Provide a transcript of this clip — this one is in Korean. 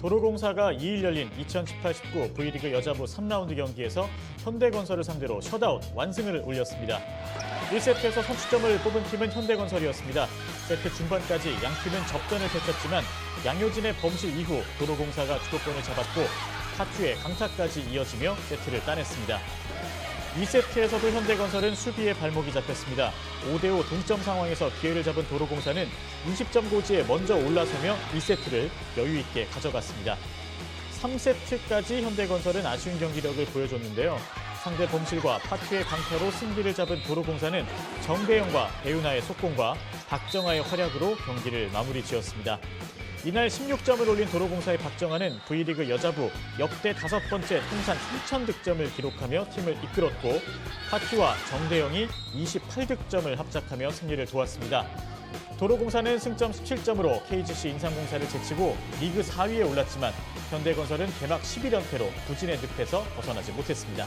도로공사가 2일 열린 2018-19 V리그 여자부 3라운드 경기에서 현대건설을 상대로 셧아웃 완승을 올렸습니다. 1세트에서 선취점을 뽑은 팀은 현대건설이었습니다. 세트 중반까지 양 팀은 접전을 펼쳤지만 양효진의 범실 이후 도로공사가 주도권을 잡았고 파투의 강타까지 이어지며 세트를 따냈습니다. 2세트에서도 현대건설은 수비에 발목이 잡혔습니다. 5대5 동점 상황에서 기회를 잡은 도로공사는 20점 고지에 먼저 올라서며 2세트를 여유 있게 가져갔습니다. 3세트까지 현대건설은 아쉬운 경기력을 보여줬는데요. 상대 범실과 파트의 강타로 승기를 잡은 도로공사는 정대영과 배윤아의 속공과 박정아의 활약으로 경기를 마무리 지었습니다. 이날 16점을 올린 도로공사의 박정아는 V리그 여자부 역대 다섯 번째 통산 3천 득점을 기록하며 팀을 이끌었고 파티와 정대영이 28득점을 합작하며 승리를 도왔습니다. 도로공사는 승점 17점으로 KGC 인삼공사를 제치고 리그 4위에 올랐지만 현대건설은 개막 11연패로 부진의 늪에서 벗어나지 못했습니다.